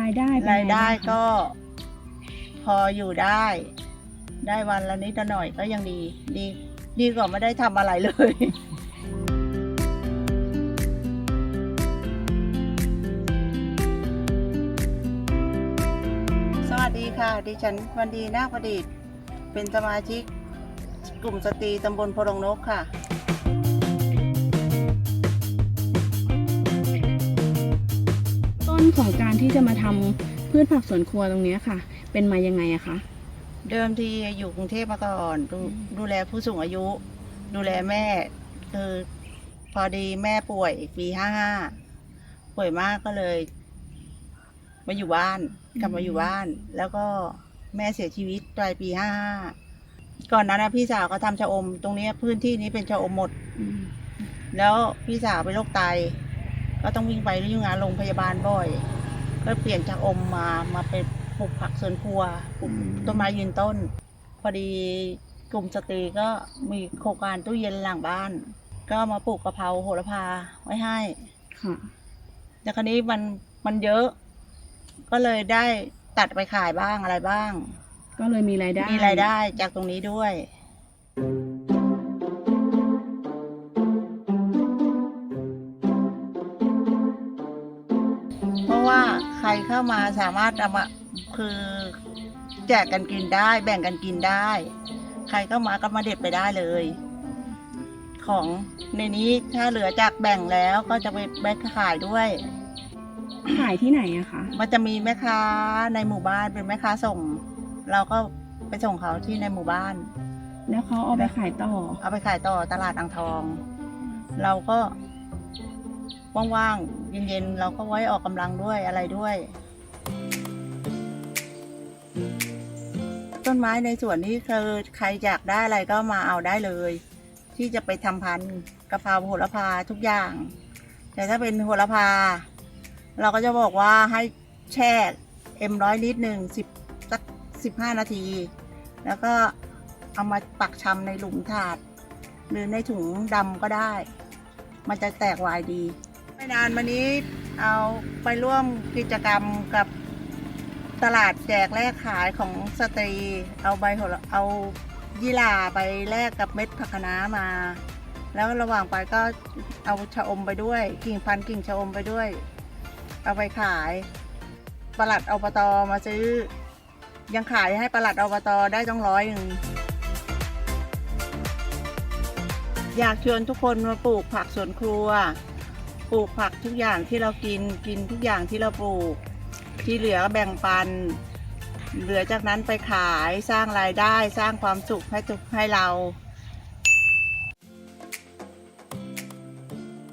รายได้เป็นรายได้งบ้งคะก็ พออยู่ได้ ได้วันละนิดละหน่อยก็ยังดี ดี ดีกว่าไม่ได้ทำอะไรเลย สวัสดีค่ะ ดิฉันวันดีนาคประดิษฐ์เป็นสมาชิก กลุ่มสตรีตำบลโพรงนกค่ะ ต้นของการที่จะมาทำพืชผักสวนครัวตรงเนี้ยค่ะ เป็นมายังไงอะคะเดิมทีอยู่กรุงเทพมาก่อนดูดูแลผู้สูงอายุ ดูแลแม่ คือพอดีแม่ป่วยปีห้าห้าป่วยมากก็เลย มาอยู่บ้าน กลับมาอยู่บ้าน แล้วก็แม่เสียชีวิตปลายปีห้าห้าก่อนนั้นนะพี่สาวก็ทำชะอม ตรงเนี้ยพื้นที่นี้เป็นชะอมหมดอืมแล้วพี่สาวเป็นโรคไต ก็ต้องวิ่งไปที่งานโรงพยาบาลบ่อย ก็เปลี่ยนจากอมมามาเป็นปลูกผักสวนครัวปลูกต้นไม้ยืนต้น พอดีกลุ่มสตรีก็มีโครงการตู้เย็นหลังบ้าน ก็มาปลูกกะเพราโหระพาไว้ให้ค่ะแต่คราวนี้มันมันเยอะ ก็เลยได้ตัดไปขายบ้างอะไรบ้าง ก็เลยมีรายได้ มีรายได้จากตรงนี้ด้วยเพ รเข้ามาสามารถเอามาคือแจกกันกินได้ แบ่งกันกินได้ ใครเข้ามาก็มาเด็ดไปได้เลย ของในนี้ถ้าเหลือจากแบ่งแล้วก็จะไปแบ่งขายด้วย ขายที่ไหนอะคะมันจะมีแม่ค้าในหมู่บ้านเป็นแม่ค้าส่ง เราก็ไปส่งเขาที่ในหมู่บ้าน แล้วเขาเอาไปขายต่อ เอาไปขายต่อตลาดอ่างทอง เราก็ ว่างๆ เย็นๆ เราก็ไว้ออกกำลังด้วยอะไรด้วย ต้นไม้ในสวนนี้คือใครอยากได้อะไรก็มาเอาได้เลย ที่จะไปทำพันธุ์กะเพราโหระพาทุกอย่าง แต่ถ้าเป็นโหระพา เราก็จะบอกว่าให้แช่เอ็มร้อยลิตรหนึ่งสิบสักสิบห้านาที แล้วก็เอามาปักชำในหลุมถาด หรือในถุงดำก็ได้ มันจะแตกวายดี ไม่นานมานี้เอาไปร่วมกิจกรรมกับตลาดแจกแลกขายของสตรี เอาใบโหระเอายีหร่าไปแลกกับเม็ดผักคะน้ามา แล้วระหว่างไปก็เอาชะอมไปด้วย กิ่งพันกิ่งชะอมไปด้วย เอาไปขายปลัดอบตมาซื้อ ยังขายให้ปลัดอบตได้ต้องร้อยหนึ่งอยากชวนทุกคนมาปลูกผักสวนครัว ปลูกผักทุกอย่างที่เรากินกินทุกอย่างที่เราปลูก ที่เหลือก็แบ่งปัน เหลือจากนั้นไปขายสร้างรายได้สร้างความสุขให้ทุกให้เรา